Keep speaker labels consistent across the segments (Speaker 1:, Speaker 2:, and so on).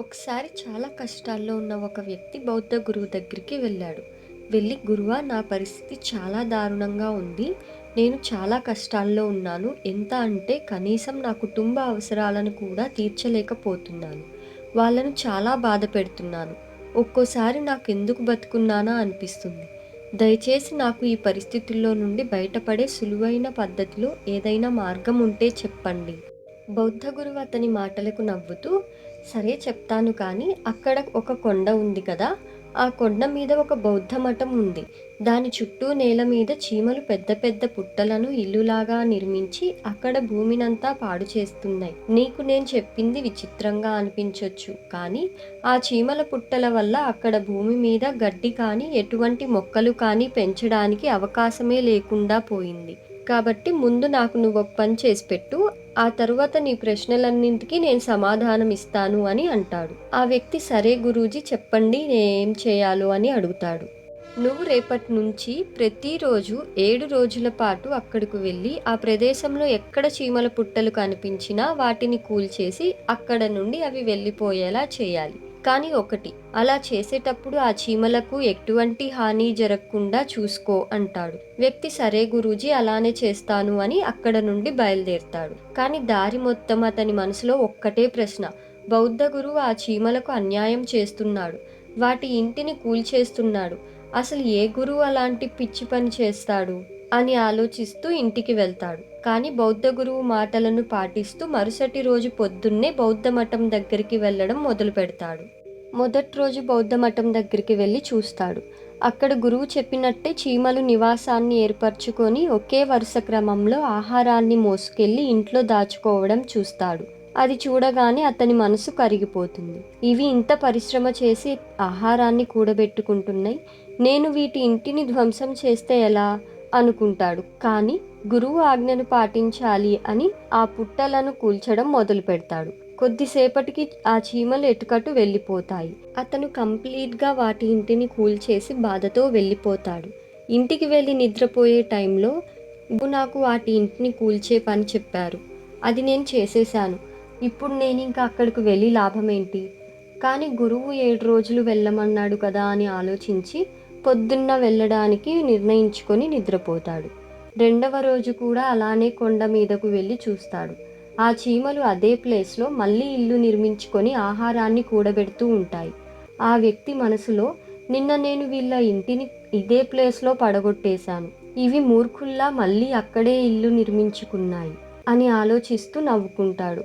Speaker 1: ఒకసారి చాలా కష్టాల్లో ఉన్న ఒక వ్యక్తి బౌద్ధ గురువు దగ్గరికి వెళ్ళాడు. వెళ్ళి గురువా నా పరిస్థితి చాలా దారుణంగా ఉంది. నేను చాలా కష్టాల్లో ఉన్నాను. ఎంత అంటే కనీసం నా కుటుంబ అవసరాలను కూడా తీర్చలేకపోతున్నాను. వాళ్ళను చాలా బాధ పెడుతున్నాను. ఒక్కోసారి నాకు ఎందుకు బతుకున్నానా అనిపిస్తుంది. దయచేసి నాకు ఈ పరిస్థితుల్లో నుండి బయటపడే సులువైన పద్ధతిలో ఏదైనా మార్గం ఉంటే చెప్పండి. బౌద్ధ గురువు అతని మాటలకు నవ్వుతూ సరే చెప్తాను కానీ అక్కడ ఒక కొండ ఉంది కదా ఆ కొండ మీద ఒక బౌద్ధ మఠం ఉంది. దాని చుట్టూ నేల మీద చీమలు పెద్ద పెద్ద పుట్టలను ఇల్లులాగా నిర్మించి అక్కడ భూమినంతా పాడు చేస్తున్నాయి. నీకు నేను చెప్పింది విచిత్రంగా అనిపించవచ్చు కానీ ఆ చీమల పుట్టల వల్ల అక్కడ భూమి మీద గడ్డి కానీ ఎటువంటి మొక్కలు కానీ పెంచడానికి అవకాశమే లేకుండా పోయింది. కాబట్టి ముందు నాకు నువ్వు ఒక పని చేసి పెట్టు ఆ తరువాత నీ ప్రశ్నలన్నింటికి నేను సమాధానం ఇస్తాను అని అంటాడు. ఆ వ్యక్తి సరే గురూజీ చెప్పండి నేనేం చేయాలో అని అడుగుతాడు. నువ్వు రేపటి నుంచి ప్రతిరోజు ఏడు రోజుల పాటు అక్కడికి వెళ్ళి ఆ ప్రదేశంలో ఎక్కడ చీమల పుట్టలు కనిపించినా వాటిని కూల్చేసి అక్కడ నుండి అవి వెళ్ళిపోయేలా చేయాలి. కానీ ఒకటి అలా చేసేటప్పుడు ఆ చీమలకు ఎటువంటి హాని జరగకుండా చూసుకో అంటాడు. వ్యక్తి సరే గురూజీ అలానే చేస్తాను అని అక్కడ నుండి బయలుదేరుతాడు. కానీ దారి మొత్తం అతని మనసులో ఒక్కటే ప్రశ్న. బౌద్ధ గురువు ఆ చీమలకు అన్యాయం చేస్తున్నాడు. వాటి ఇంటిని కూల్చేస్తున్నాడు. అసలు ఏ గురువు అలాంటి పిచ్చి పని చేస్తాడు? అని ఆలోచిస్తూ ఇంటికి వెళ్తాడు. కానీ బౌద్ధ గురువు మాటలను పాటిస్తూ మరుసటి రోజు పొద్దున్నే బౌద్ధ మఠం దగ్గరికి వెళ్ళడం మొదలు పెడతాడు. మొదటి రోజు బౌద్ధ మఠం దగ్గరికి వెళ్ళి చూస్తాడు. అక్కడ గురువు చెప్పినట్టే చీమలు నివాసాన్ని ఏర్పరచుకొని ఒకే వరుస క్రమంలో ఆహారాన్ని మోసుకెళ్ళి ఇంట్లో దాచుకోవడం చూస్తాడు. అది చూడగానే అతని మనసు కరిగిపోతుంది. ఇవి ఇంత పరిశ్రమ చేసి ఆహారాన్ని కూడబెట్టుకుంటున్నాయి. నేను వీటి ఇంటిని ధ్వంసం చేస్తే ఎలా? అనుకుంటాడు. కానీ గురువు ఆజ్ఞను పాటించాలి అని ఆ పుట్టలను కూల్చడం మొదలు పెడతాడు కొద్దిసేపటికి ఆ చీమలు ఎటుకటు వెళ్ళిపోతాయి. అతను కంప్లీట్గా వాటి ఇంటిని కూల్చేసి బాధతో వెళ్ళిపోతాడు. ఇంటికి వెళ్ళి నిద్రపోయే టైంలో "నువ్వు నాకు వాటి ఇంటిని కూల్చే పని చెప్పారు. అది నేను చేసేశాను. ఇప్పుడు నేను ఇంకా అక్కడికి వెళ్ళి లాభం ఏంటి కానీ గురువు ఏడు రోజులు వెళ్ళమన్నాడు కదా అని ఆలోచించి పొద్దున్న వెళ్ళడానికి నిర్ణయించుకొని నిద్రపోతాడు. రెండవ రోజు కూడా అలానే కొండ మీదకు వెళ్ళి చూస్తాడు. ఆ చీమలు అదే ప్లేస్లో మళ్ళీ ఇల్లు నిర్మించుకొని ఆహారాన్ని కూడబెడుతూ ఉంటాయి. ఆ వ్యక్తి మనసులో నిన్న నేను వీళ్ళ ఇంటిని ఇదే ప్లేస్లో పడగొట్టేశాను. ఇవి మూర్ఖుల్లా మళ్ళీ అక్కడే ఇల్లు నిర్మించుకున్నాయి అని ఆలోచిస్తూ నవ్వుకుంటాడు.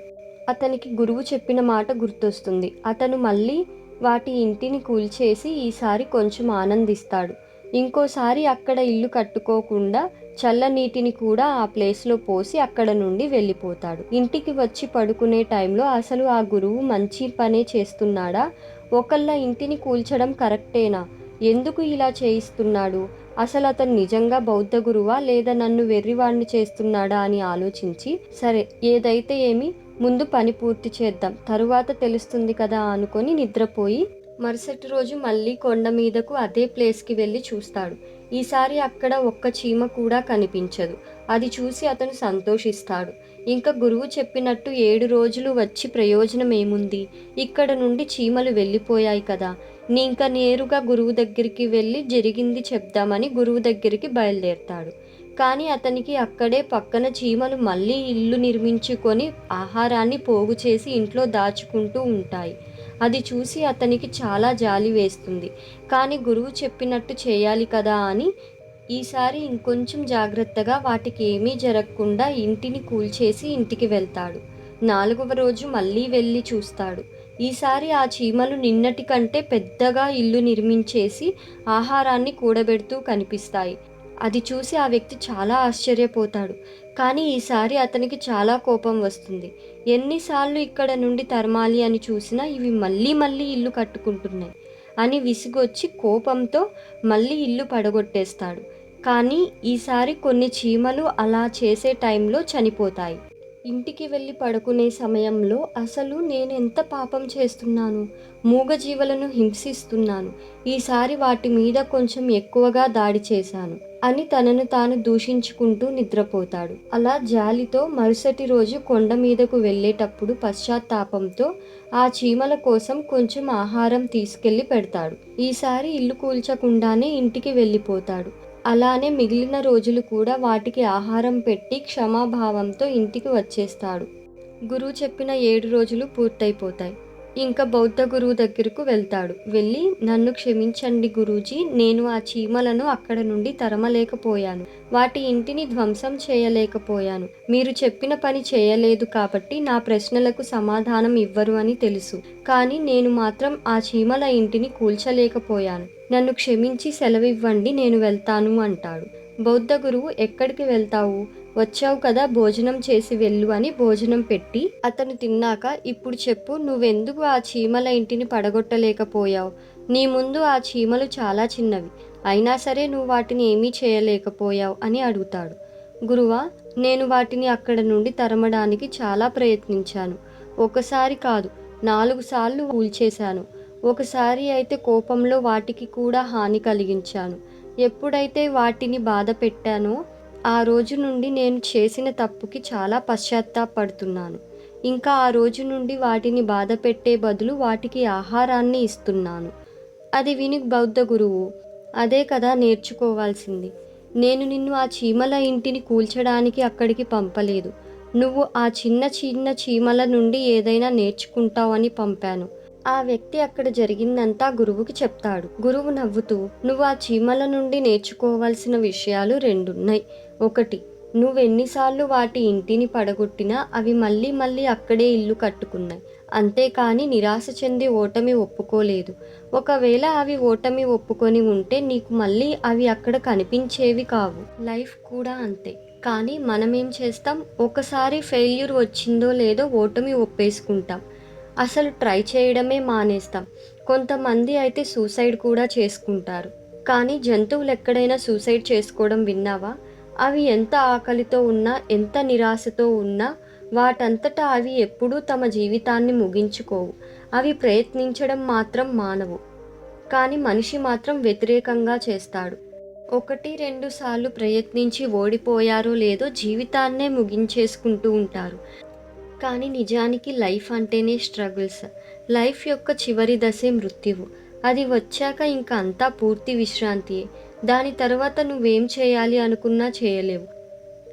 Speaker 1: అతనికి గురువు చెప్పిన మాట గుర్తొస్తుంది. అతను మళ్ళీ వాటి ఇంటిని కూల్చేసి ఈసారి కొంచెం ఆనందిస్తాడు. ఇంకోసారి అక్కడ ఇల్లు కట్టుకోకుండా చల్ల నీటిని కూడా ఆ ప్లేస్లో పోసి అక్కడ నుండి వెళ్ళిపోతాడు. ఇంటికి వచ్చి పడుకునే టైంలో అసలు ఆ గురువు మంచి పనే చేస్తున్నాడా? ఒకళ్ళ ఇంటిని కూల్చడం కరెక్టేనా? ఎందుకు ఇలా చేయిస్తున్నాడు? అసలు అతను నిజంగా బౌద్ధ గురువా? లేదా నన్ను వెర్రివాణ్ణి చేస్తున్నాడా? అని ఆలోచించి సరే ఏదైతే ఏమి ముందు పని పూర్తి చేద్దాం. తరువాత తెలుస్తుంది కదా అనుకొని నిద్రపోయి మరుసటి రోజు మళ్ళీ కొండ మీదకు అదే ప్లేస్కి వెళ్ళి చూస్తాడు. ఈసారి అక్కడ ఒక్క చీమ కూడా కనిపించదు. అది చూసి అతను సంతోషిస్తాడు. ఇంకా గురువు చెప్పినట్టు ఏడు రోజులు వచ్చి ప్రయోజనం ఏముంది? ఇక్కడ నుండి చీమలు వెళ్ళిపోయాయి కదా. నీ ఇంకా నేరుగా గురువు దగ్గరికి వెళ్ళి జరిగింది చెప్దామని గురువు దగ్గరికి బయలుదేరతాడు. కానీ అతనికి అక్కడే పక్కన చీమలు మళ్ళీ ఇల్లు నిర్మించుకొని ఆహారాన్ని పోగు చేసి ఇంట్లో దాచుకుంటూ ఉంటాయి. అది చూసి అతనికి చాలా జాలి వేస్తుంది. కానీ గురువు చెప్పినట్టు చేయాలి కదా అని ఈసారి ఇంకొంచెం జాగ్రత్తగా వాటికి ఏమీ జరగకుండా ఇంటిని కూల్చేసి ఇంటికి వెళ్తాడు. నాలుగవ రోజు మళ్ళీ వెళ్ళి చూస్తాడు. ఈసారి ఆ చీమలు నిన్నటి కంటే పెద్దగా ఇల్లు నిర్మించేసి ఆహారాన్ని కూడబెడుతూ కనిపిస్తాయి. అది చూసి ఆ వ్యక్తి చాలా ఆశ్చర్యపోతాడు. కానీ ఈసారి అతనికి చాలా కోపం వస్తుంది. ఎన్నిసార్లు ఇక్కడ నుండి తరమాలి అని చూసినా ఇవి మళ్ళీ మళ్ళీ ఇల్లు కట్టుకుంటున్నాయి అని విసిగొచ్చి కోపంతో మళ్ళీ ఇల్లు పడగొట్టేస్తాడు. కానీ ఈసారి కొన్ని చీమలు అలా చేసే టైంలో చనిపోతాయి. ఇంటికి వెళ్ళి పడుకునే సమయంలో అసలు నేను ఎంత పాపం చేస్తున్నాను? మూగజీవులను హింసిస్తున్నాను. ఈసారి వాటి మీద కొంచెం ఎక్కువగా దాడి చేశాను. అని తనను తాను దూషించుకుంటూ నిద్రపోతాడు. అలా జాలితో మరుసటి రోజు కొండ మీదకు వెళ్ళేటప్పుడు పశ్చాత్తాపంతో ఆ చీమల కోసం కొంచెం ఆహారం తీసుకెళ్ళి పెడతాడు. ఈసారి ఇల్లు కూల్చకుండానే ఇంటికి వెళ్ళిపోతాడు. అలానే మిగిలిన రోజులు కూడా వాటికి ఆహారం పెట్టి క్షమాభావంతో ఇంటికి వచ్చేస్తాడు. గురువు చెప్పిన ఏడు రోజులు పూర్తయిపోతాయి. ఇంకా బౌద్ధ గురువు దగ్గరకు వెళ్తాడు. వెళ్ళి నన్ను క్షమించండి గురూజీ నేను ఆ చీమలను అక్కడ నుండి తరమలేకపోయాను. వాటి ఇంటిని ధ్వంసం చేయలేకపోయాను. మీరు చెప్పిన పని చేయలేదు కాబట్టి నా ప్రశ్నలకు సమాధానం ఇవ్వరు అని తెలుసు. కానీ నేను మాత్రం ఆ చీమల ఇంటిని కూల్చలేకపోయాను. నన్ను క్షమించి సెలవివ్వండి నేను వెళ్తాను అంటాడు. బౌద్ధ గురువు ఎక్కడికి వెళ్తావు? వచ్చావు కదా భోజనం చేసి వెళ్ళు అని భోజనం పెట్టి అతను తిన్నాక ఇప్పుడు చెప్పు నువ్వెందుకు ఆ చీమల ఇంటిని పడగొట్టలేకపోయావు? నీ ముందు ఆ చీమలు చాలా చిన్నవి. అయినా సరే నువ్వు వాటిని ఏమీ చేయలేకపోయావు అని అడుగుతాడు. గురువా నేను వాటిని అక్కడ నుండి తరమడానికి చాలా ప్రయత్నించాను. ఒకసారి కాదు నాలుగు సార్లు ఊల్చేశాను. ఒకసారి అయితే కోపంలో వాటికి కూడా హాని కలిగించాను. ఎప్పుడైతే వాటిని బాధ పెట్టానో ఆ రోజు నుండి నేను చేసిన తప్పుకి చాలా పశ్చాత్తాపడుతున్నాను. ఇంకా ఆ రోజు నుండి వాటిని బాధ పెట్టే బదులు వాటికి ఆహారాన్ని ఇస్తున్నాను. అది విని బౌద్ధ గురువు అదే కదా నేర్చుకోవాల్సింది. నేను నిన్ను ఆ చీమల ఇంటిని కూల్చడానికి అక్కడికి పంపలేదు. నువ్వు ఆ చిన్న చిన్న చీమల నుండి ఏదైనా నేర్చుకుంటావని పంపాను. ఆ వ్యక్తి అక్కడ జరిగిందంతా గురువుకి చెప్తాడు. గురువు నవ్వుతూ నువ్వు ఆ చీమల నుండి నేర్చుకోవాల్సిన విషయాలు రెండున్నాయి. ఒకటి నువ్వెన్నిసార్లు వాటి ఇంటిని పడగొట్టినా అవి మళ్ళీ మళ్ళీ అక్కడే ఇల్లు కట్టుకున్నాయి. అంతేకాని నిరాశ చెంది ఓటమి ఒప్పుకోలేదు. ఒకవేళ అవి ఓటమి ఒప్పుకొని ఉంటే నీకు మళ్ళీ అవి అక్కడ కనిపించేవి కావు. లైఫ్ కూడా అంతే. కానీ మనమేం చేస్తాం? ఒకసారి ఫెయిల్యూర్ వచ్చిందో లేదో ఓటమి ఒప్పేసుకుంటాం. అసలు ట్రై చేయడమే మానేస్తాం. కొంతమంది అయితే సూసైడ్ కూడా చేసుకుంటారు. కానీ జంతువులు ఎక్కడైనా సూసైడ్ చేసుకోవడం విన్నావా? అవి ఎంత ఆకలితో ఉన్నా ఎంత నిరాశతో ఉన్నా వాటంతటా అవి ఎప్పుడూ తమ జీవితాన్ని ముగించుకోవు. అవి ప్రయత్నించడం మాత్రం మానవు. కానీ మనిషి మాత్రం వ్యతిరేకంగా చేస్తాడు. ఒకటి రెండు సార్లు ప్రయత్నించి ఓడిపోయారో లేదో జీవితాన్నే ముగించేసుకుంటూ ఉంటారు. కానీ నిజానికి లైఫ్ అంటేనే స్ట్రగుల్స్. లైఫ్ యొక్క చివరి దశే మృత్యువు. అది వచ్చాక ఇంకా అంతా పూర్తి విశ్రాంతియే. దాని తర్వాత నువ్వేం చేయాలి అనుకున్నా చేయలేవు.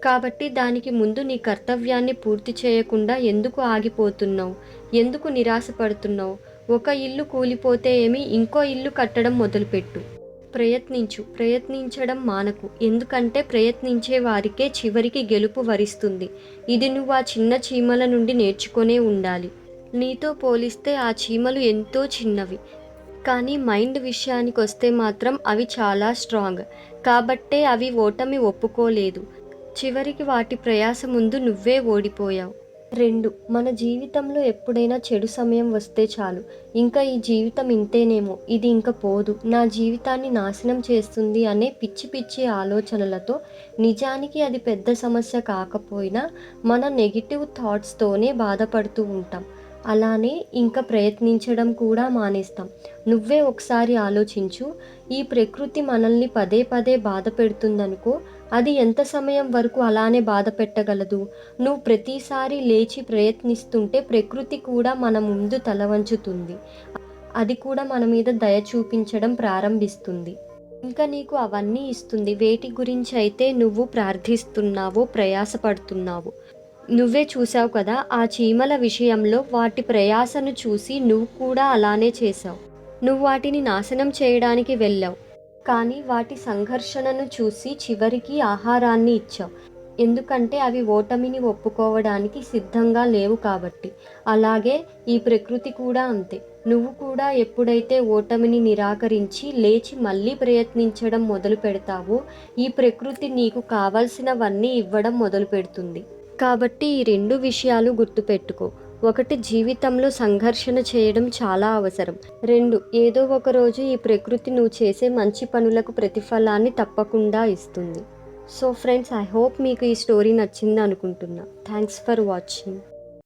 Speaker 1: కాబట్టి దానికి ముందు నీ కర్తవ్యాన్ని పూర్తి చేయకుండా ఎందుకు ఆగిపోతున్నావు? ఎందుకు నిరాశపడుతున్నావు? ఒక ఇల్లు కూలిపోతే ఏమి? ఇంకో ఇల్లు కట్టడం మొదలుపెట్టు. ప్రయత్నించు ప్రయత్నించడం మానకు. ఎందుకంటే ప్రయత్నించే వారికే చివరికి గెలుపు వరిస్తుంది. ఇది నువ్వు ఆ చిన్న చీమల నుండి నేర్చుకునే ఉండాలి. నీతో పోలిస్తే ఆ చీమలు ఎంతో చిన్నవి. కానీ మైండ్ విషయానికి వస్తే మాత్రం అవి చాలా స్ట్రాంగ్. కాబట్టే అవి ఓటమి ఒప్పుకోలేదు. చివరికి వాటి ప్రయాస ముందు నువ్వే ఓడిపోయావు. రెండు మన జీవితంలో ఎప్పుడైనా చెడు సమయం వస్తే చాలు. ఇంకా ఈ జీవితం ఇంతేనేమో ఇది ఇంక పోదు. నా జీవితాన్ని నాశనం చేస్తుంది అనే పిచ్చి పిచ్చి ఆలోచనలతో నిజానికి అది పెద్ద సమస్య కాకపోయినా మన నెగిటివ్ థాట్స్తోనే బాధపడుతూ ఉంటాం. అలానే ఇంకా ప్రయత్నించడం కూడా మానేస్తాం. నువ్వే ఒకసారి ఆలోచించు ఈ ప్రకృతి మనల్ని పదే పదే బాధ పెడుతుందనుకో అది ఎంత సమయం వరకు అలానే బాధ పెట్టగలదు? నువ్వు ప్రతిసారి లేచి ప్రయత్నిస్తుంటే ప్రకృతి కూడా మన ముందు తలవంచుతుంది. అది కూడా మన మీద దయ చూపించడం ప్రారంభిస్తుంది. ఇంకా నీకు అవన్నీ ఇస్తుంది. వేటి గురించి అయితే నువ్వు ప్రార్థిస్తున్నావో ప్రయాసపడుతున్నావో. నువ్వే చూసావు కదా ఆ చీమల విషయంలో వాటి ప్రయాసను చూసి నువ్వు కూడా అలానే చేశావు. నువ్వు వాటిని నాశనం చేయడానికి వెళ్ళావు. కానీ వాటి సంఘర్షణను చూసి చివరికి ఆహారాన్ని ఇచ్చావు. ఎందుకంటే అవి ఓటమిని ఒప్పుకోవడానికి సిద్ధంగా లేవు కాబట్టి. అలాగే ఈ ప్రకృతి కూడా అంతే. నువ్వు కూడా ఎప్పుడైతే ఓటమిని నిరాకరించి లేచి మళ్ళీ ప్రయత్నించడం మొదలు పెడతావో ఈ ప్రకృతి నీకు కావలసినవన్నీ ఇవ్వడం మొదలు పెడుతుంది. కాబట్టి ఈ రెండు విషయాలు గుర్తుపెట్టుకో. ఒకటి జీవితంలో సంఘర్షణ చేయడం చాలా అవసరం. రెండు ఏదో ఒక రోజు ఈ ప్రకృతి నువ్వు చేసే మంచి పనులకు ప్రతిఫలాన్ని తప్పకుండా ఇస్తుంది.
Speaker 2: సో ఫ్రెండ్స్ ఐ హోప్ మీకు ఈ స్టోరీ నచ్చింది అనుకుంటున్నా. Thanks for watching.